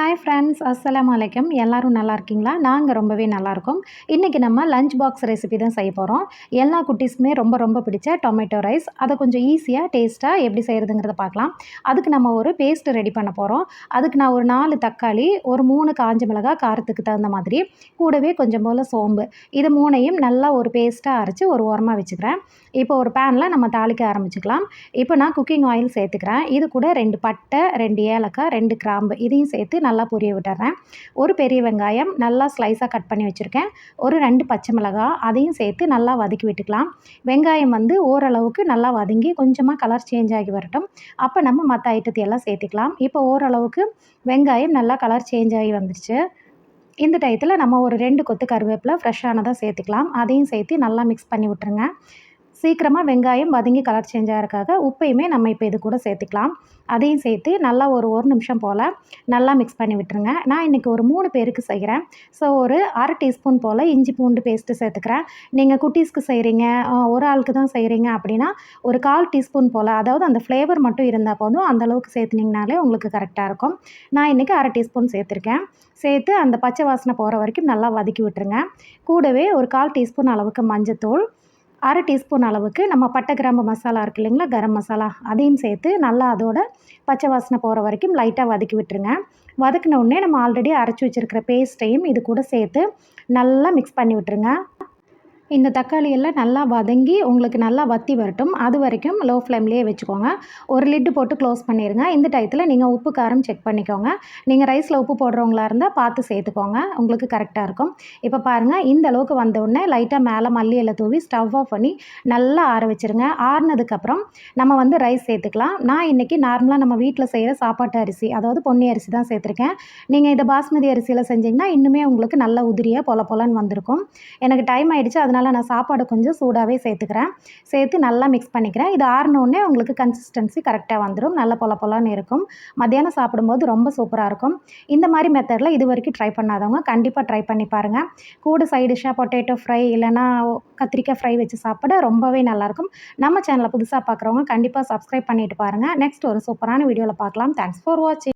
Hi friends அஸ்லாம் வலைக்கம் எல்லாரும் நல்லா இருக்கீங்களா? நாங்கள் ரொம்பவே நல்லாயிருக்கோம் இன்றைக்கி நம்ம லஞ்ச் பாக்ஸ் ரெசிபி தான் செய்ய போகிறோம் எல்லா குட்டீஸுமே ரொம்ப ரொம்ப பிடிச்ச டொமேட்டோ ரைஸ் அதை கொஞ்சம் ஈஸியாக டேஸ்ட்டாக எப்படி செய்கிறதுங்கிறத பார்க்கலாம். அதுக்கு நம்ம ஒரு பேஸ்ட்டு ரெடி பண்ண போகிறோம் அதுக்கு நான் ஒரு நாலு தக்காளி ஒரு மூணு காஞ்ச மிளகாய் காரத்துக்கு தகுந்த மாதிரி. கூடவே கொஞ்சம் போல் சோம்பு. இது மூணையும் நல்லா ஒரு பேஸ்ட்டாக அரைச்சி ஒரு ஓரமாக வச்சுக்கிறேன். இப்போ ஒரு பேனில் நம்ம தாளிக்க ஆரம்பிச்சுக்கலாம். இப்போ நான் குக்கிங் ஆயில் சேர்த்துக்கிறேன். இது கூட ரெண்டு பட்டை ரெண்டு ஏலக்காய் ரெண்டு கிராம்பு இதையும் சேர்த்து நல்லா புரிய விட்டுறேன். ஒரு பெரிய வெங்காயம் நல்லா ஸ்லைஸாக கட் பண்ணி வச்சுருக்கேன். ஒரு ரெண்டு பச்சை மிளகாய் அதையும் சேர்த்து நல்லா வதக்கி விட்டுக்கலாம். வெங்காயம் வந்து ஓரளவுக்கு நல்லா வதங்கி கொஞ்சமாக கலர் சேஞ்ச் ஆகி வரட்டும். அப்போ நம்ம மற்ற ஐட்டத்தை எல்லாம் சேர்த்துக்கலாம். இப்போ ஓரளவுக்கு வெங்காயம் நல்லா கலர் சேஞ்ச் ஆகி வந்துருச்சு. இந்த டயத்தில் நம்ம ஒரு ரெண்டு கொத்து கருவேப்பிலை ஃப்ரெஷ்ஷானதாக சேர்த்துக்கலாம். அதையும் சேர்த்து நல்லா மிக்ஸ் பண்ணி விட்டுருங்க. சீக்கிரமாக வெங்காயம் வதங்கி கலர் சேஞ்ச் ஆகிறதுக்காக உப்பையுமே நம்ம இப்போ இது கூட சேர்த்துக்கலாம். அதையும் சேர்த்து நல்லா ஒரு ஒரு நிமிஷம் போல் நல்லா மிக்ஸ் பண்ணி விட்டுருங்க. நான் இன்றைக்கி ஒரு மூணு பேருக்கு செய்கிறேன் ஸோ ஒரு அரை டீஸ்பூன் போல் இஞ்சி பூண்டு பேஸ்ட்டு சேர்த்துக்கிறேன். நீங்கள் குட்டீஸ்க்கு செய்கிறீங்க ஒரு ஆளுக்கு தான் செய்கிறீங்க அப்படின்னா ஒரு கால் டீஸ்பூன் போல் அதாவது அந்த ஃப்ளேவர் மட்டும் இருந்தால் போதும் அந்தளவுக்கு சேர்த்துனிங்கனாலே உங்களுக்கு கரெக்டாக இருக்கும். நான் இன்றைக்கி அரை டீஸ்பூன் சேர்த்துருக்கேன். சேர்த்து அந்த பச்சை வாசனை போகிற வரைக்கும் நல்லா வதக்கி விட்டுருங்க. கூடவே ஒரு கால் டீஸ்பூன் அளவுக்கு மஞ்சத்தூள் அரை டீஸ்பூன் அளவுக்கு நம்ம பட்டை கிராம்பு மசாலா இருக்குது இல்லைங்களா கரம் மசாலா அதையும் சேர்த்து நல்லா அதோட பச்சை வாசனை போகிற வரைக்கும் லைட்டாக வதக்கி விட்டுருங்க. வதக்கின உடனே நம்ம ஆல்ரெடி அரைச்சி வச்சுருக்கிற பேஸ்ட்டையும் இது கூட சேர்த்து நல்லா மிக்ஸ் பண்ணி விட்டுருங்க. இந்த தக்காளி எல்லாம் நல்லா வதங்கி உங்களுக்கு நல்லா வத்தி வரட்டும். அது வரைக்கும் லோ ஃப்ளேம்லேயே வச்சுக்கோங்க. ஒரு லிட்டு போட்டு க்ளோஸ் பண்ணிடுங்க இந்த டயத்தில் நீங்கள் உப்பு காரம் செக் பண்ணிக்கோங்க. நீங்கள் ரைஸில் உப்பு போடுறவங்களா இருந்தால் பார்த்து சேர்த்துக்கோங்க. உங்களுக்கு கரெக்டாக இருக்கும். இப்போ பாருங்கள் இந்த அளவுக்கு வந்த உடனே லைட்டாக மேலே மல்லி இலை தூவி ஸ்டவ் ஆஃப் பண்ணி நல்லா ஆற வச்சுருங்க. ஆறுனதுக்கப்புறம் நம்ம வந்து ரைஸ் சேர்த்துக்கலாம். நான் இன்றைக்கி நார்மலாக நம்ம வீட்டில் செய்கிற சாப்பாட்டு அரிசி அதாவது பொன்னி அரிசி தான் சேர்த்துருக்கேன். நீங்கள் இதை பாஸ்மதி அரிசியில் செஞ்சிங்கன்னா இன்னுமே உங்களுக்கு நல்ல உதிரியாக பொல பொலன்னு வந்திருக்கும். எனக்கு டைம் ஆகிடுச்சு அதனால் அதனால் நான் சாப்பாடு கொஞ்சம் சூடாகவே சேர்த்துக்கிறேன். சேர்த்து நல்லா மிக்ஸ் பண்ணிக்கிறேன். இது ஆறினோடனே உங்களுக்கு கன்சிஸ்டன்சி கரெக்டாக வந்துடும் நல்ல பொல பொலன்னு இருக்கும். மத்தியானம் சாப்பிடும்போது ரொம்ப சூப்பராக இருக்கும். இந்த மாதிரி மெத்தடில் இது வரைக்கும் ட்ரை பண்ணாதவங்க கண்டிப்பாக ட்ரை பண்ணி பாருங்கள் கூட சைட் டிஷ்ஷாக பொட்டேட்டோ ஃப்ரை இல்லைனா கத்திரிக்காய் ஃப்ரை வச்சு சாப்பிட ரொம்பவே நல்லாயிருக்கும் நம்ம சேனலை புதுசாக பார்க்குறவங்க கண்டிப்பாக சப்ஸ்கிரைப் பண்ணிட்டு பாருங்கள் நெக்ஸ்ட் ஒரு சூப்பரான வீடியோவில் பார்க்கலாம் தேங்க்ஸ் ஃபார் வாட்சிங்